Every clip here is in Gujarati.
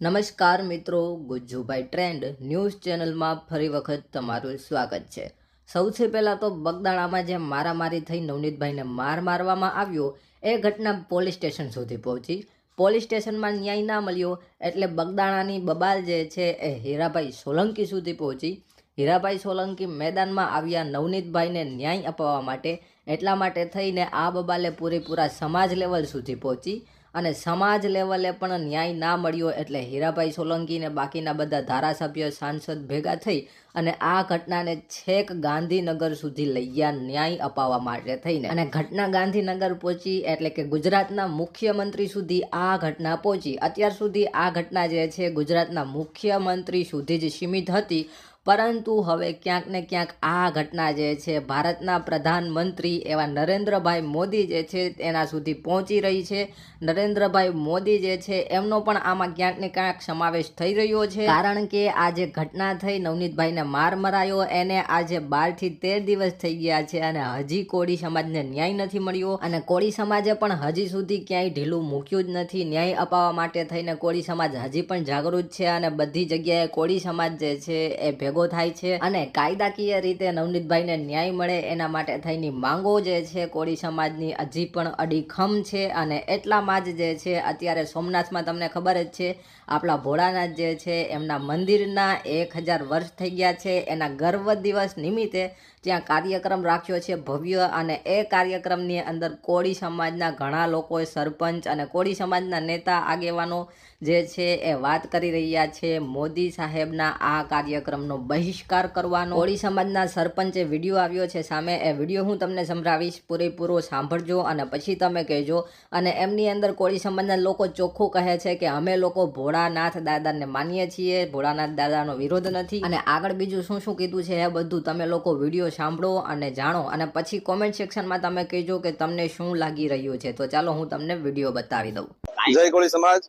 નમસ્કાર મિત્રો, ગુજ્જુભાઈ ટ્રેન્ડ ન્યૂઝ ચેનલમાં ફરી વખત તમારું સ્વાગત છે. સૌથી પહેલાં તો બગદાણામાં જે મારામારી થઈ નવનીતભાઈને માર મારવામાં આવ્યો, એ ઘટના પોલીસ સ્ટેશન સુધી પહોંચી. પોલીસ સ્ટેશનમાં ન્યાય ના મળ્યો એટલે બગદાણાની બબાલ જે છે એ હીરાભાઈ સોલંકી સુધી પહોંચી. હીરાભાઈ સોલંકી મેદાનમાં આવ્યા નવનીતભાઈને ન્યાય અપાવવા માટે, એટલા માટે થઈને આ બબાલે પૂરેપૂરા સમાજ લેવલ સુધી પહોંચી. અને સમાજ લેવલે પણ ન્યાય ના મળ્યો એટલે હીરાભાઈ સોલંકી ને બાકીના બધા ધારાસભ્ય સાંસદ ભેગા થઈ અને આ ઘટનાને છેક ગાંધીનગર સુધી લઈ ગયા ન્યાય અપાવવા માટે થઈને. અને ઘટના ગાંધીનગર પહોંચી એટલે કે ગુજરાતના મુખ્યમંત્રી સુધી આ ઘટના પહોંચી. અત્યાર સુધી આ ઘટના જે છે ગુજરાતના મુખ્યમંત્રી સુધી જ સીમિત હતી. પરંતુ હવે ક્યાંક ને ક્યાંક આ ઘટના જે છે, ભારતના પ્રધાનમંત્રી એવા નરેન્દ્રભાઈ મોદી જે છે એના સુધી પહોંચી રહી છે. નરેન્દ્રભાઈ મોદી જે છે, એમનો પણ આમાં ક્યાંક ને ક્યાંક સમાવેશ થઈ રહ્યો છે. કારણ કે આ જે ઘટના થઈ, નવનીતભાઈને માર મરાયો, એને આજે બારથી તેર દિવસ થઈ ગયા છે અને હજી કોળી સમાજને ન્યાય નથી મળ્યો. અને કોળી સમાજે પણ હજી સુધી ક્યાંય ઢીલું મૂક્યું જ નથી. ન્યાય અપાવવા માટે થઈને કોળી સમાજ હજી પણ જાગૃત છે અને બધી જગ્યાએ કોળી સમાજ જે છે, એ ભેગો થાય છે અને કાયદાકીય રીતે નવનીતભાઈને ન્યાય મળે એના માટે થઈને માંગો જે છે કોળી સમાજની હજી પણ અડીખમ છે અને એટલામાં જ જે છે અત્યારે સોમનાથમાં તમને ખબર જ છે, આપણા ભોળાનાથ જે છે એમના મંદિરના એક હજાર વર્ષ થઈ ગયા છે, એના ગર્વ દિવસ નિમિત્તે ત્યાં કાર્યક્રમ રાખ્યો છે ભવ્ય અને એ કાર્યક્રમની અંદર કોળી સમાજના ઘણા લોકોએ સરપંચ અને કોળી સમાજના નેતા આગેવાનો જે છે એ વાત કરી રહ્યા છે. મોદી સાહેબના આ કાર્યક્રમનો બહિષ્કાર કરવાનો. કોળી સમાજના સરપંચે વીડિયો આવ્યો છે. સામે એ વીડિયો હું તમને સંભળાવીશ. પૂરેપૂરો સાંભળજો અને પછી તમે કહેજો. અને એમની અંદર કોળી સમાજના લોકો ચોખ્ખું કહે છે કે અમે લોકો ભોળાનાથ દાદાને માનીએ છીએ. ભોળાનાથ દાદાનો વિરોધ નથી. અને આગળ બીજું શું શું કીધું છે એ બધું તમે લોકો વીડિયો સાંભળો અને જાણો. અને પછી કોમેન્ટ સેક્શનમાં તમે કહેજો કે તમને શું લાગી રહ્યું છે. તો ચાલો હું તમને વીડિયો બતાવી દઉં. જય કોળી સમાજ.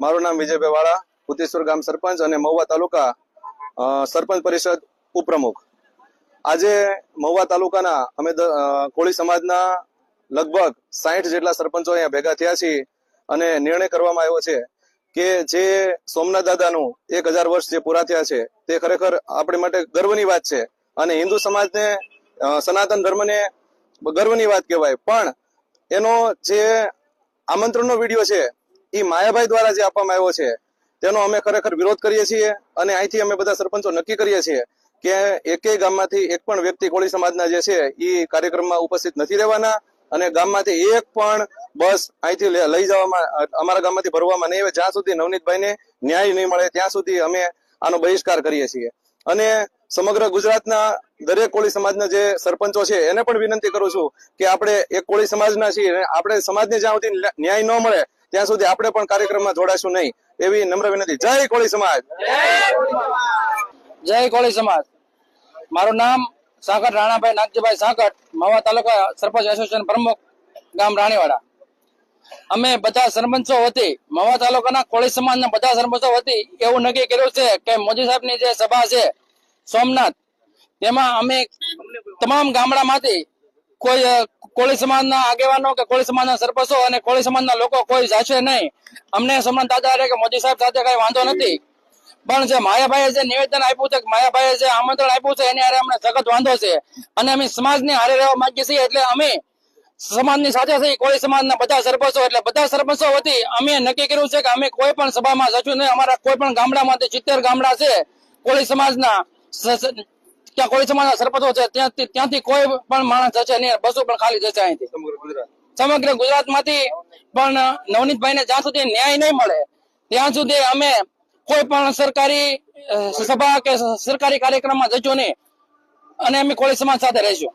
મારું નામ વિજયભાઈ વાળા ઉત્તેશ્વર ગામ સરપંચ અને મહુવા તાલુકા સરપંચ પરિષદ ઉપપ્રમુખ. આજે મહુવા તાલુકાના અમે કોળી સમાજના લગભગ સાહીઠ જેટલા સરપંચો અહીંયા ભેગા થયા છીએ અને નિર્ણય કરવામાં આવ્યો છે કે જે સોમનાથ દાદાનું એક હજાર વર્ષ જે પૂરા થયા છે તે ખરેખર આપણી માટે ગર્વની વાત છે. અને હિન્દુ સમાજને સનાતન ધર્મને ગર્વની વાત કહેવાય. પણ એનો જે આમંત્રણનો વીડિયો છે એ માયાભાઈ દ્વારા જે આપવામાં આવ્યો છે, તેનો અમે ખરેખર વિરોધ કરીએ છીએ અને અહીંથી અમે બધા સરપંચો નક્કી કરીએ છીએ કે એકેય ગામમાંથી એક પણ વ્યક્તિ કોળી સમાજના જે છે એ કાર્યક્રમમાં ઉપસ્થિત નથી રહેવાના અને ગામમાંથી એક પણ બસ અહીંથી લઈ જવામાં અમારા ગામમાંથી ભરવામાં નહીં આવે. જ્યાં સુધી નવનીતભાઈને ન્યાય નહીં મળે, ત્યાં સુધી અમે આનો બહિષ્કાર કરીએ છીએ. અને સમગ્ર ગુજરાતના દરેક કોળી સમાજના જે સરપંચો છે, એને પણ વિનંતી કરું છું કે આપણે એક કોળી સમાજના છીએ આપણે સમાજને જ્યાં સુધી ન્યાય ન મળે, ત્યાં સુધી આપણે પણ કાર્યક્રમમાં જોડાશું નહીં. એવી નમ્ર વિનંતી. જય કોળી સમાજ! જય કોળી સમાજ! મારું નામ સાંકટ રાણાભાઈ નાગજીભાઈ સાંકટ, માવા તાલુકા સરપંચ એસોસિએશન પ્રમુખ, ગામ રાણીવાડા. અમે બધા સરપંચો વતી, મવા તાલુકાના કોળી સમાજના બધા સરપંચો વતી એવું નક્કી કર્યું છે કે મોદી સાહેબની જે સભા છે સોમનાથ. તેમાં અમે તમામ ગામડામાંથી કોઈ કોળી સમાજના આગેવાનો કે કોળી સમાજના સરપંચો અને કોળી સમાજના લોકો કોઈ જાશે નહીં. અમને સોમનાથ દાદા કે મોદી સાહેબ સાથે કઈ વાંધો નથી. પણ જે માયાભાઈએ જે નિવેદન આપ્યું છે માયાભાઈએ જે આમંત્રણ આપ્યું છે, એની હારે અમને સખત વાંધો છે. અને અમે સમાજને હારે રહેવા માંગીએ છીએ એટલે અમે સમાજની સાથે થઈ કોળી સમાજના બધા સરપંચો એટલે બધા સરપંચો વતી અમે નક્કી કર્યું છે કે અમે કોઈ પણ સભામાં જશું નહીં. અમારા કોઈ પણ ગામડામાંથી સિત્તેર ગામડા છે કોળી સમાજના. ત્યાં કોળી સમાજના સરપંચો છે ત્યાંથી ત્યાંથી કોઈ પણ માણસ જશે નહીં બસો પણ ખાલી જશે અહીંથી. સમગ્ર ગુજરાતમાંથી પણ નવનીતભાઈને જ્યાં સુધી ન્યાય નહીં મળે ત્યાં સુધી અમે કોઈ પણ સરકારી સભા કે સરકારી કાર્યક્રમમાં જજો નહીં. અને અમે કોળી સમાજ સાથે રહીશું.